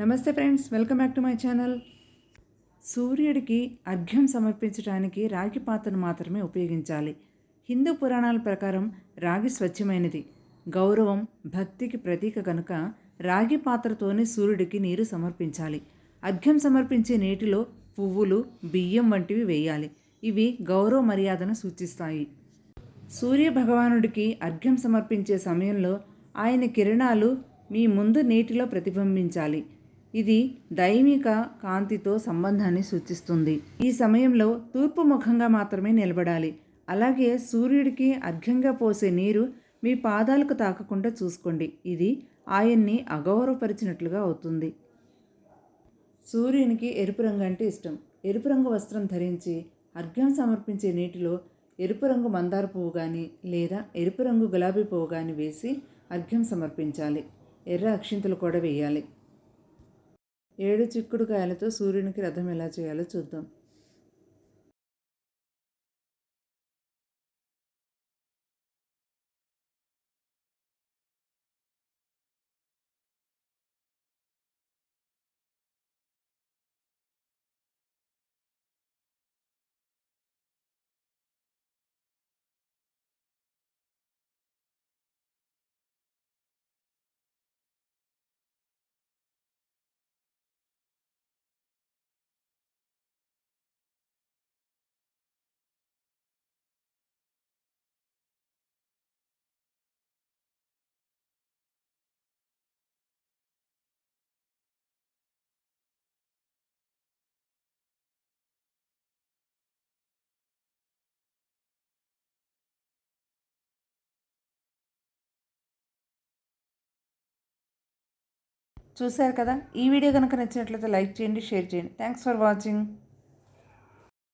నమస్తే friends welcome back to my channel. సూర్యుడికి అర్ఘ్యం సమర్పించడానికి రాగి పాత్రను మాత్రమే ఉపయోగించాలి. హిందూ పురాణాల ప్రకారం రాగి స్వచ్ఛమైనది. గౌరవం భక్తికి ప్రతీక కనుక రాగి పాత్రతోనే సూర్యుడికి నీరు సమర్పించాలి. అర్ఘ్యం సమర్పించే నీటిలో పువ్వులు బియ్యం వంటివి వేయాలి. ఇవి గౌరవ మర్యాదను సూచిస్తాయి. సూర్య భగవానుడికి అర్ఘ్యం సమర్పించే సమయంలో ఆయన కిరణాలు మీ ముందు నీటిలో ప్రతిబింబించాలి. ఇది దైవిక కాంతితో సంబంధాన్ని సూచిస్తుంది. ఈ సమయంలో తూర్పు ముఖంగా మాత్రమే నిలబడాలి. అలాగే సూర్యుడికి అర్ఘ్యంగా పోసే నీరు మీ పాదాలకు తాకకుండా చూసుకోండి. ఇది ఆయన్ని అగౌరవపరిచినట్లుగా అవుతుంది. సూర్యునికి ఎరుపు రంగు అంటే ఇష్టం. ఎరుపు రంగు వస్త్రం ధరించి అర్ఘ్యం సమర్పించే నీటిలో ఎరుపు రంగు మందార పువ్వు కానీ లేదా ఎరుపు రంగు గులాబీ పువ్వు కానీ వేసి అర్ఘ్యం సమర్పించాలి. ఎర్ర అక్షింతలు కూడా వేయాలి. ఏడు చిక్కుడుకాయలతో సూర్యునికి రథం ఎలా చేయాలో చూద్దాం. చూశారు కదా? ఈ వీడియో కనుక నచ్చినట్లయితే లైక్ చేయండి షేర్ చేయండి. Thanks for watching